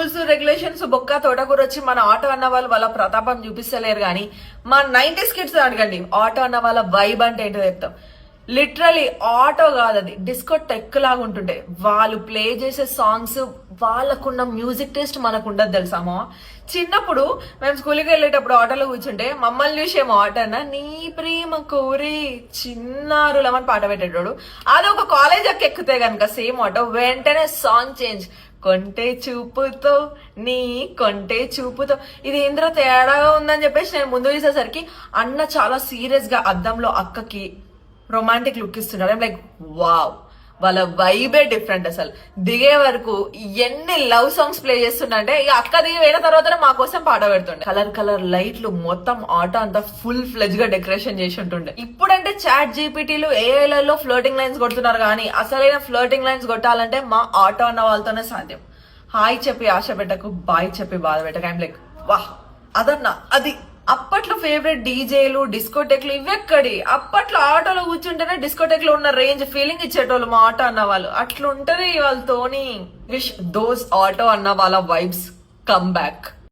Rules regulations బొక్క తోటకూర వచ్చి మన ఆటో అన్న వాళ్ళు వాళ్ళ ప్రతాపం చూపిస్తలేరు కానీ మా నైన్టీస్ కిడ్స్ అడగండి ఆటో అన్న వాళ్ళ వైబ్ అంటే ఏంటో చెప్తాం. లిటరలీ ఆటో కాదు అది డిస్కో టెక్ లాగా ఉంటుండే. వాళ్ళు ప్లే చేసే సాంగ్స్ వాళ్ళకున్న మ్యూజిక్ టేస్ట్ మనకు ఉండదు తెలుసామో చిన్నప్పుడు మేము స్కూల్కి వెళ్ళేటప్పుడు ఆటోలో కూర్చుంటే మమ్మల్ని చూసేమో ఆటో అన్న నీ ప్రేమ కోరి చిన్నారులమని పాట పెట్టేటోడు. అది ఒక కాలేజ్ అక్క ఎక్కితే కనుక సేమ్ ఆటో వెంటనే సాంగ్ చేంజ్ కొంటే చూపుతో నీ కొంటే చూపుతో. ఇది ఏంద్ర తేడాగా ఉందని చెప్పేసి నేను ముందు చూసేసరికి అన్న చాలా సీరియస్గా అద్దంలో అక్కకి రొమాంటిక్ లుక్ ఇస్తున్నాడు. లైక్ వావ్ వాళ్ళ వైబే డిఫరెంట్ అసలు. దిగే వరకు ఎన్ని లవ్ సాంగ్స్ ప్లే చేస్తుండే ఇక అక్క దిగి పోయిన తర్వాత మా కోసం పాట పెడుతుండే. కలర్ కలర్ లైట్లు మొత్తం ఆటో అంతా ఫుల్ ఫ్లెజ్గా డెకరేషన్ చేసి ఉంటుండే. ఇప్పుడంటే చాట్ జీపీటీలు ఏఐలలో ఫ్లోటింగ్ లైన్స్ కొడుతున్నారు కానీ అసలైన ఫ్లోటింగ్ లైన్స్ కొట్టాలంటే మా ఆటో అన్న వాళ్ళతోనే సాధ్యం. హాయ్ చెప్పి ఆశ పెట్టకు బాయ్ చెప్పి బాధ పెట్టకు. ఐమ్ లైక్ వాహ్ అదన్నా అది. అప్పట్లో ఫేవరెట్ డీజేలు డిస్కోటెక్లు ఇవెక్కడి అప్పట్లో ఆటోలో కూర్చుంటేనే డిస్కోటెక్లో ఉన్న రేంజ్ ఫీలింగ్ ఇచ్చేటోళ్ళు మా ఆటో అన్న వాళ్ళు అట్లుంటది వాళ్ళతోని విష్ దోస్ ఆటో అన్న వాళ్ళ వైబ్స్ కమ్ బ్యాక్